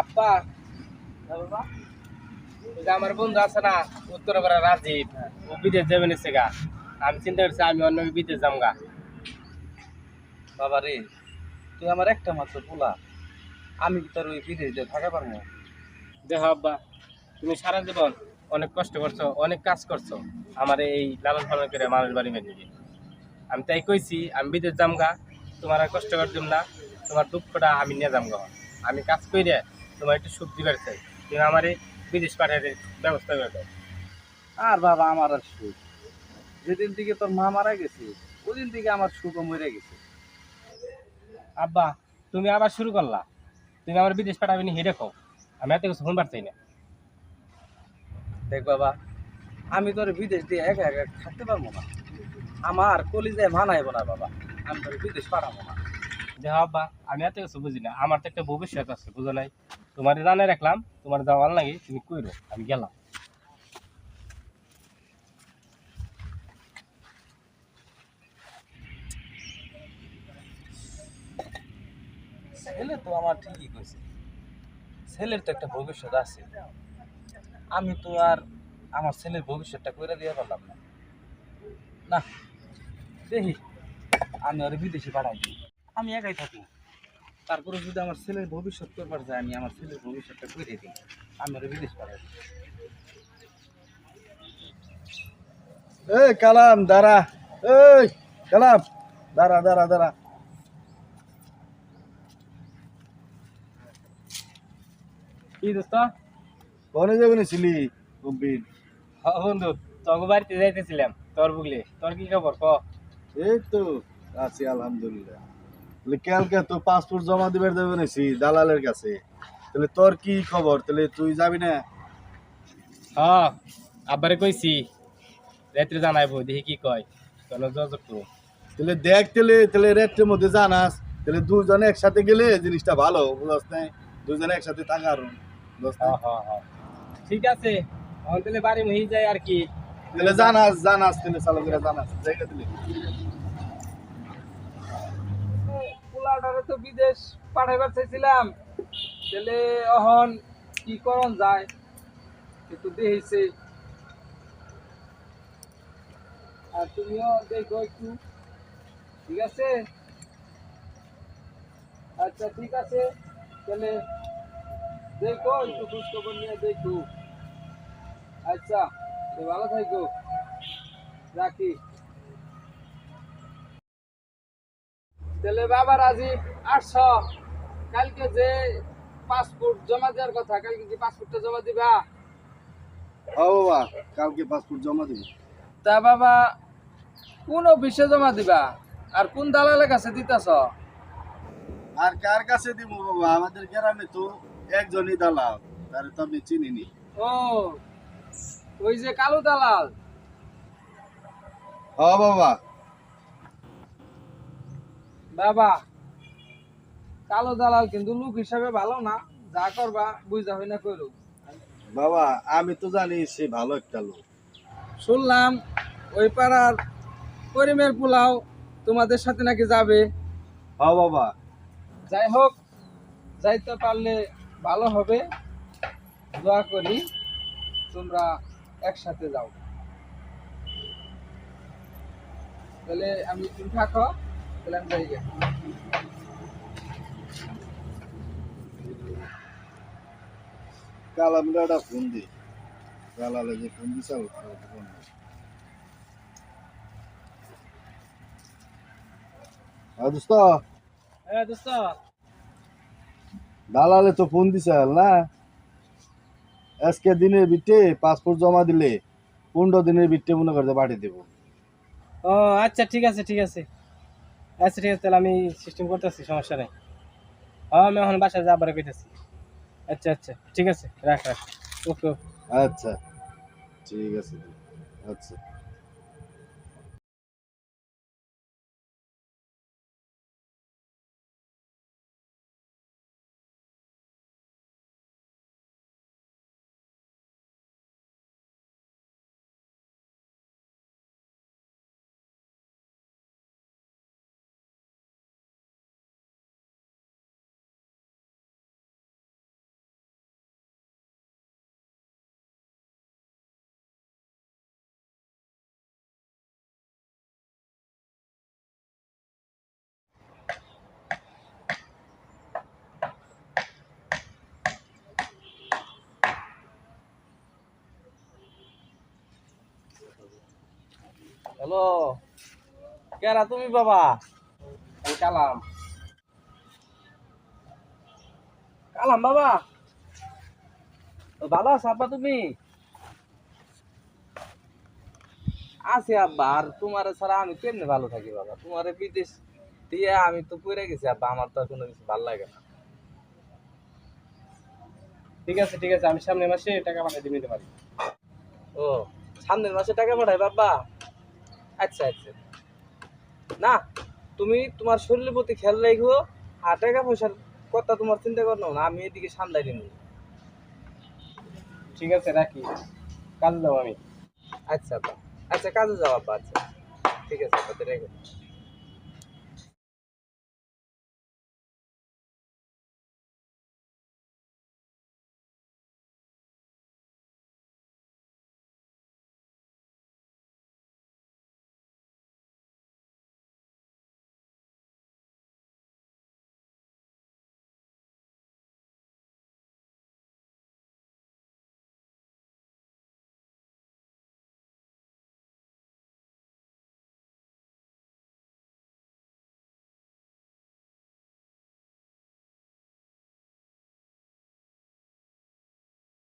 আব্বা আমার বন্ধু আছে না উত্তরপাড়া রাজীব ও বিদেশ যাবে নিচ্ছে গা। আমি চিন্তা করছি আমি অন্য বিদেশ যাম গা। বাবা রে তুই আমার একটা মাত্র পোলা। আমি কি তোর ওই বিদেশ দিয়ে থাকা পারব? দেখো আব্বা তুমি সারা জীবন অনেক কষ্ট করছ অনেক কাজ করছ। আমার এই লালন পালন করে মানুষ বাড়ি দিবে আমি তাই কইছি আমি বিদেশ যাম গা। তোমার আর কষ্ট করতাম না তোমার দুঃখটা আমি নিয়ে যাম গা। আমি কাজ করে তোমার একটু সুখ দিবার চাই। তুমি আমার বিদেশ পাঠাতে ব্যবস্থা করে দাও। আর বাবা আমার আর সুখ যেদিন থেকে তোর মা মারা গেছে ওদিন থেকে আমার সুখ মরে গেছে। আব্বা তুমি আবার শুরু করলা। তুমি আমার বিদেশ পাঠাবে নি হেডে খাও আমি এত কিছু শুনবার চাই না। দেখ বাবা আমি তোর বিদেশ দিয়ে একা একা থাকতে পারব না। আমার কলিজায় মানাইবো না বাবা। আমি তোর বিদেশ পাঠাবো না। যে আব্বা আমি এত কিছু বুঝি না। আমার তো একটা ভবিষ্যৎ আছে বুঝো নাই? তোমার জানাই রাখলাম, তোমার যাওয়ার লাগে তুমি কইরো, আমি গেলাম। ছেলে তো আমার ঠিকই কইছে। ছেলের তো একটা ভবিষ্যৎ আছে। আমি তো আর আমার ছেলের ভবিষ্যৎটা করে দিয়ে পারলাম না। না, দেখি, আমি আর বিদেশে পাঠাই আমি একাই থাকি তারপরে যদি আমার ছেলের ভবিষ্যৎ করবার যায় আমি আমার ছেলের ভবিষ্যৎটা করে দিই। আমি আর বিদেশ পাঠাই এই কালাম দাঁড়া। এই কালাম দাঁড়া দাঁড়া দাঁড়া। কি দোস্ত? কনে যাবে ছিলি কম্পিন হ বন্ধু তোর বাড়িতে যাইতেছিলাম তোর বুগলি। তোর কি খবর ক? এই তো আছি আলহামদুলিল্লাহ। কালকে তো পাসপোর্ট জমা দিবার দেবে নাছি দালালের কাছে। তাহলে তোর কি খবর? তাহলে তুই যাবি না? হ আব্বারে কইছি রাত্রে জানাইবো দেখি কি কয়। কেন যোগাযোগ করব? তাহলে দেখ তাহলে তাহলে রেটের মধ্যে জানাস। তাহলে দুজনে একসাথে গেলে জিনিসটা ভালো বুঝাস নাই? দুজনে একসাথে থাকা আর বুঝাস হ নাই? হ হ ঠিক আছে তাহলে বাড়ি মহি যায় আর কি। তাহলে জানাস জানাস তাহলে চালু করে জানাস। জায়গা দিলে পোলাটারে তো বিদেশ পাঠাইবার চাইছিলাম। তাহলে অহন কি করন যায়? একটু দেখিছে। আর তুমিও দেখো একটু। ঠিক আছে? আচ্ছা ঠিক আছে। তাহলে দেখো, একটু খোঁজ খবর নিয়ে দেখো। আচ্ছা ভালো থাকো। রাখি। তাহলে বাবা রাজীব আসছ। কালকে যে পাসপোর্ট জমা দেওয়ার কথা কালকে কি পাসপোর্টটা জমা দিবা? হ্যাঁ বাবা কালকে পাসপোর্ট জমা দিবি। তা বাবা কোন অফিসে জমা দিবা? আর কোন দালালের কাছে দিতেছ? আর কার কাছে দিব বাবা? আমাদের গ্রামে তো একজনই দালাল তারে তো আমি চিনিনি। ও ওই যে কালো দালাল। হ্যাঁ বাবা বাবা কালো দালাল কিন্তু লোক হিসাবে ভালো না। যা করবা বুঝা হয় না করো বাবা আমি তো জানি সে ভালো একটা লোক। শুনলাম ওই পাড়ার করিমের পোলাও তোমাদের সাথে নাকি যাবে। হ্যাঁ বাবা। যাই হোক যাইতে পারলে ভালো হবে। দোয়া করি তোমরা একসাথে যাও। তাহলে আমি তুমি থাকো। কাল আমরা একটা ফোন দিই দালালে যে ফোন দিছে ফোন হ্যাঁ দোস্ত? হ্যাঁ দোস্ত। দালালে তো ফোন দিছে না? আজকে দিনের বিটে পাসপোর্ট জমা দিলে পনেরো দিনের বিটে মনে করতে পাঠিয়ে দেবো। ও আচ্ছা ঠিক আছে ঠিক আছে। আচ্ছা ঠিক আছে তাহলে আমি সিস্টেম করতেছি, সমস্যা নেই। হ্যাঁ আমি এখন বাসায় যাবার কইতেছি। আচ্ছা আচ্ছা ঠিক আছে, রাখ রাখ। ওকে ওকে। আচ্ছা ঠিক আছে। আচ্ছা। হ্যালো। কেরা তুমি বাবা? আমি কালাম। কালাম বাবা? ভালো আছো আব্বা তুমি? আছি আব্বা আর তোমার ছাড়া আমি কেমনে ভালো থাকি বাবা? তোমার বিদেশ দিয়ে আমি তো পড়ে গেছি আব্বা আমার তো কোনো কিছু ভালো লাগে না। ঠিক আছে ঠিক আছে আমি সামনের মাসে টাকা পাঠিয়ে নিতে পারি ও সামনের মাসে টাকা পাঠাই বাবা আচ্ছা আচ্ছা। না তুমি তোমার শরীরের প্রতি খেয়াল রাখো আর টাকা পয়সার কথা তোমার চিন্তা করো না আমি এদিকে সামলাই নিব। ঠিক আছে রাখি। কাজে যাব আমি। আচ্ছা আচ্ছা কাজে যাও আব্বা আচ্ছা। ঠিক আছে রেখো।